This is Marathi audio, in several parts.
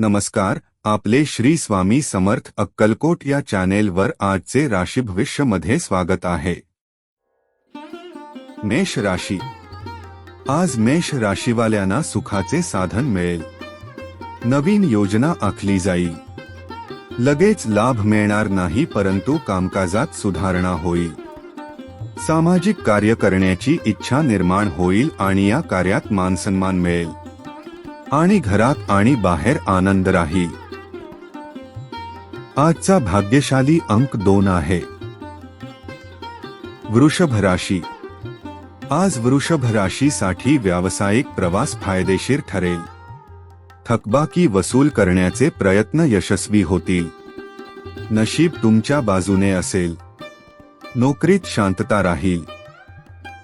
नमस्कार आपले श्री स्वामी समर्थ अक्कलकोट या चॅनेलवर आजचे राशी भविष्यमध्ये स्वागत आहे. मेष राशी. आज मेष राशीवाल्यांना सुखाचे साधन मिळेल. नवीन योजना आखली जाईल. लगेच लाभ मिळणार नाही परंतु कामकाजात सुधारणा होईल. सामाजिक कार्य करण्याची इच्छा निर्माण होईल आणि या कार्यात मानसन्मान मिळेल. आणि घरात आणि बाहेर आनंद राहील आजचा भाग्यशाली अंक दोन आहे. वृषभ राशी. आज वृषभ राशीसाठी व्यावसायिक प्रवास फायदेशीर ठरेल. थकबाकी वसूल करण्याचे प्रयत्न यशस्वी होतील. नशीब तुमच्या बाजूने असेल. नोकरीत शांतता राहील.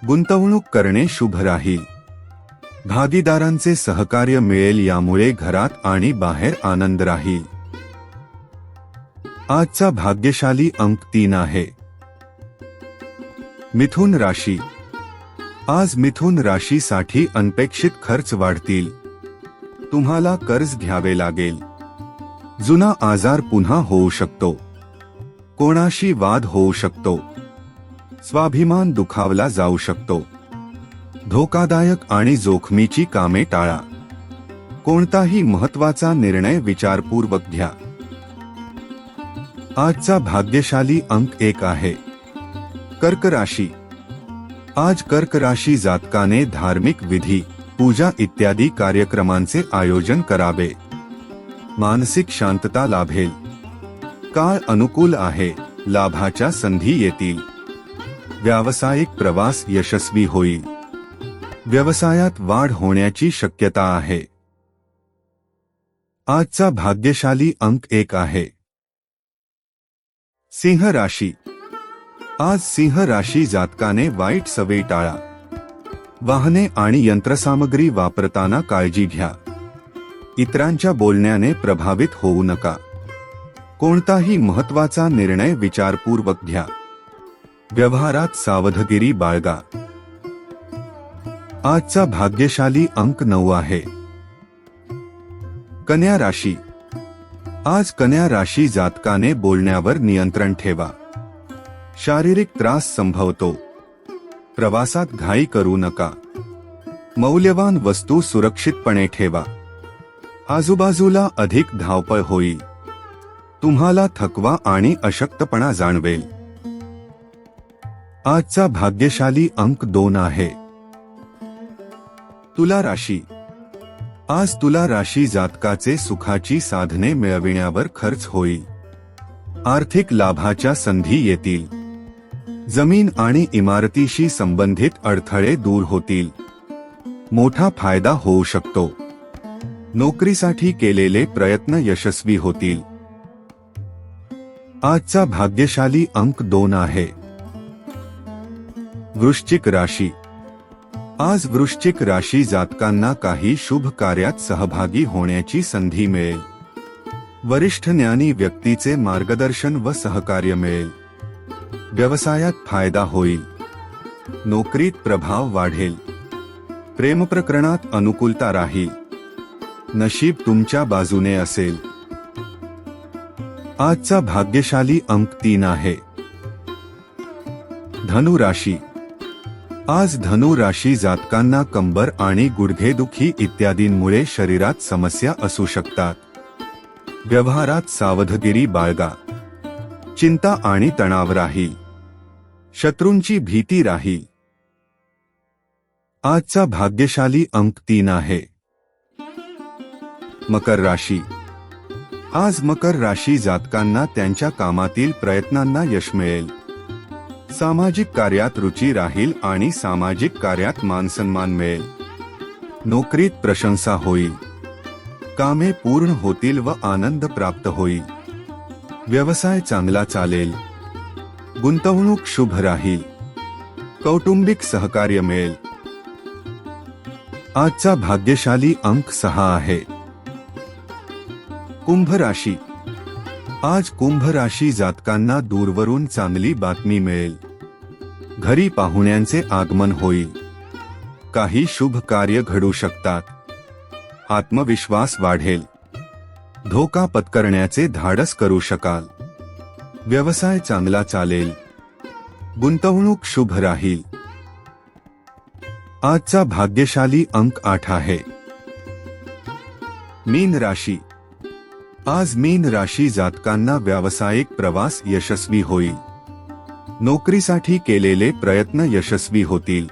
गुंतवणूक करणे शुभ राहील. भागीदारांचे सहकार्य मिळेल यामुळे घरात आणि बाहेर आनंद राहील. आजचा भाग्यशाली अंक तीन आहे. मिथुन राशी. आज मिथुन राशीसाठी अनपेक्षित खर्च वाढतील. तुम्हाला कर्ज घ्यावे लागेल. जुना आजार पुन्हा होऊ शकतो. कोणाशी वाद होऊ शकतो. स्वाभिमान दुखावला जाऊ शकतो. धोकादायक आणि जोखमीची कामे टाळा. कोणताही महत्त्वाचा निर्णय विचारपूर्वक घ्या. आजचा भाग्यशाली अंक एक आहे. कर्क राशी. आज कर्क राशी जातकाने धार्मिक विधी पूजा इत्यादी कार्यक्रमांचे आयोजन करावे. मानसिक शांतता लाभेल. काळ अनुकूल आहे लाभाच्या संधी येतील. व्यावसायिक प्रवास यशस्वी होईल. व्यवसायात वाढ होण्याची शक्यता आहे. आजचा भाग्यशाली अंक एक आहे. सिंह राशी. आज सिंह राशी जातकाने वाईट सवयी टाळा. वाहने आणि यंत्रसामग्री वापरताना काळजी घ्या. इतरांच्या बोलण्याने प्रभावित होऊ नका. कोणताही महत्त्वाचा निर्णय विचारपूर्वक घ्या. व्यवहारात सावधगिरी बाळगा. आजचा भाग्यशाली अंक नऊ आहे. कन्या राशी. आज कन्या राशी जातकाने बोलण्यावर नियंत्रण ठेवा. शारीरिक त्रास संभवतो. प्रवासात घाई करू नका. मौल्यवान वस्तू सुरक्षितपणे ठेवा. आजूबाजूला अधिक धावपळ होईल. तुम्हाला थकवा आणि अशक्तपणा जाणवेल. आजचा भाग्यशाली अंक दोन आहे. तुला राशी. आज तुला राशी जातकाचे सुखाची साधने मिळविण्यावर खर्च होईल. आर्थिक लाभाच्या संधी येतील. जमीन आणि इमारतीशी संबंधित अडथळे दूर होतील. मोठा फायदा होऊ शकतो. नोकरीसाठी केलेले प्रयत्न यशस्वी होतील. आजचा भाग्यशाली अंक दोन आहे. वृश्चिक राशी. आज वृश्चिक राशी जातकांना काही शुभ कार्यात सहभागी होण्याची संधी मिळेल. वरिष्ठ ज्ञानी व्यक्तीचे मार्गदर्शन व सहकार्य मिळेल. व्यवसायात फायदा होईल. नोकरीत प्रभाव वाढेल. प्रेमप्रकरणात अनुकूलता राहील. नशीब तुमच्या बाजूने असेल. आजचा भाग्यशाली अंक तीन आहे. धनु राशी आज धनु राशी जातकांना कंबर आणि गुडघेदुखी इत्यादींमुळे शरीरात समस्या असू शकतात. व्यवहारात सावधगिरी बाळगा. चिंता आणि तणाव राही. शत्रूंची भीती राही. आजचा भाग्यशाली अंक तीन आहे. मकर राशी. आज मकर राशी जातकांना त्यांच्या कामातील प्रयत्नांना यश मिळेल. सामाजिक कार्यात रुची राहील आणि सामाजिक कार्यात मानसन्मान मिळेल. नोकरीत प्रशंसा होईल कामे पूर्ण होतील व आनंद प्राप्त होईल व्यवसाय चांगला चालेल. गुंतवणूक शुभ राहील. कौटुंबिक सहकार्य मिळेल. आजचा भाग्यशाली अंक सहा आहे. कुंभ राशी. आज कुंभ राशी जातकांना दूरवरून चांगली बातमी मिळेल. घरी पाहुण्यांचे आगमन होईल. काही शुभ कार्य घडू शकतात. आत्मविश्वास वाढेल. धोका पत्करण्याचे धाडस करू शकाल. व्यवसाय चांगला चालेल. गुंतवणूक शुभ राहील. आजचा भाग्यशाली अंक आठ आहे. मीन राशी. आज मीन राशी जातकांना व्यावसायिक प्रवास यशस्वी होईल. नोकरीसाठी केलेले प्रयत्न यशस्वी होतील.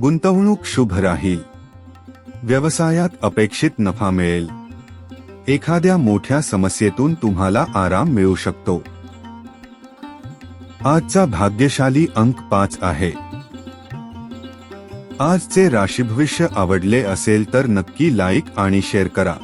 गुंतवणूक शुभ राहील. व्यवसायात अपेक्षित नफा मिळेल. एखाद्या मोठ्या समस्येतून तुम्हाला आराम मिळू शकतो. आजचा भाग्यशाली अंक पाच आहे. आजचे राशी भविष्य आवडले असेल तर नक्की लाईक आणि शेअर करा.